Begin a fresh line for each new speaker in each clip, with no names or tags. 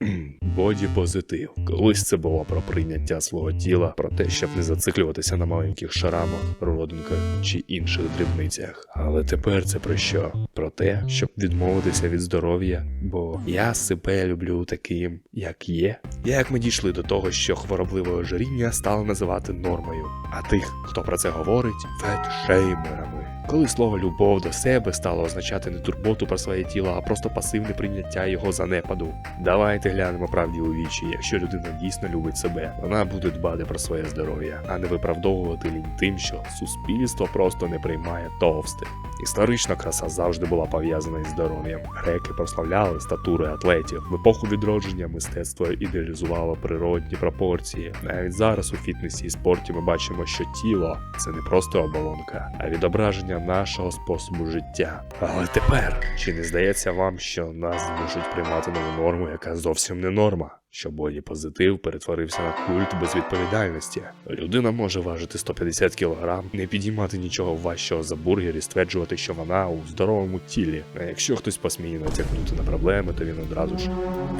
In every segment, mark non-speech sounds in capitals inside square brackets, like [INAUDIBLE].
[CLEARS THROAT] Боді позитив. Колись це було про прийняття свого тіла, про те, щоб не зациклюватися на маленьких шарамах, родинках чи інших дрібницях. Але тепер це про що? Про те, щоб відмовитися від здоров'я, бо я себе люблю таким, як є. Як ми дійшли до того, що хворобливе ожиріння стало називати нормою, а тих, хто про це говорить, фетшеймерами. Коли слово любов до себе стало означати не турботу про своє тіло, а просто пасивне прийняття його занепаду. Давайте глянемо правді у вічі. Якщо людина дійсно любить себе, вона буде дбати про своє здоров'я, а не виправдовувати лінь тим, що суспільство просто не приймає товстих. Історична краса завжди була пов'язана із здоров'ям. Греки прославляли статури атлетів. В епоху відродження мистецтво ідеалізувало природні пропорції. Навіть зараз у фітнесі і спорті ми бачимо, що тіло це не просто оболонка, а відображення нашого способу життя. Але тепер чи не здається вам, що нас змушують приймати нову норму, яка зовсім не норма? Що боді позитив перетворився на культ безвідповідальності. Людина може важити 150 кг, не підіймати нічого важчого за бургер і стверджувати, що вона у здоровому тілі. А якщо хтось посміє натякнути на проблеми, то він одразу ж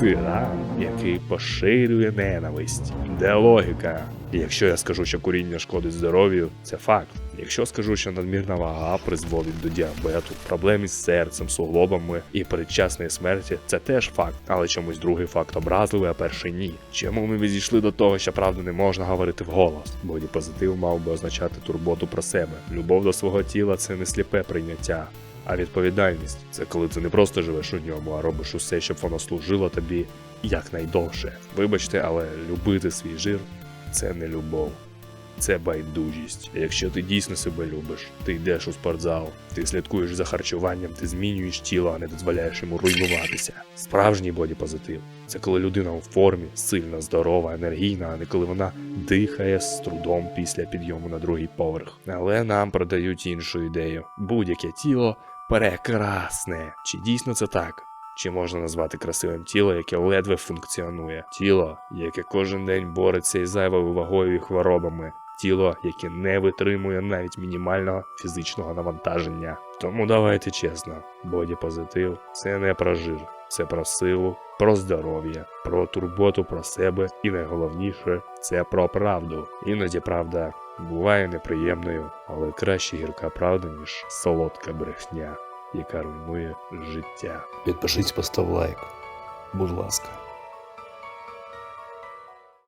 тиран, який поширює ненависть. Де логіка? І якщо я скажу, що куріння шкодить здоров'ю, це факт. Якщо скажу, що надмірна вага призводить до діабету, проблем із серцем, суглобами і передчасної смерті, це теж факт, але чомусь другий факт образливий, а перший ні. Чому ми відійшли до того, що правду не можна говорити вголос? Боді позитив мав би означати турботу про себе. Любов до свого тіла це не сліпе прийняття. А відповідальність це коли ти не просто живеш у ньому, а робиш усе, щоб воно служило тобі якнайдовше. Вибачте, але любити свій жир це не любов. Це байдужість. Якщо ти дійсно себе любиш, ти йдеш у спортзал, ти слідкуєш за харчуванням, ти змінюєш тіло, а не дозволяєш йому руйнуватися. Справжній бодіпозитив це коли людина у формі, сильна, здорова, енергійна, а не коли вона дихає з трудом після підйому на другий поверх. Але нам продають іншу ідею: будь-яке тіло прекрасне. Чи дійсно це так? Чи можна назвати красивим тіло, яке ледве функціонує? Тіло, яке кожен день бореться із зайвою вагою і хворобами. Тіло, яке не витримує навіть мінімального фізичного навантаження. Тому давайте чесно, бодіпозитив це не про жир, це про силу, про здоров'я, про турботу про себе і найголовніше це про правду. Іноді правда буває неприємною, але краще гірка правда, ніж солодка брехня, яка руйнує життя.
Підпишись, постав лайк. Будь ласка.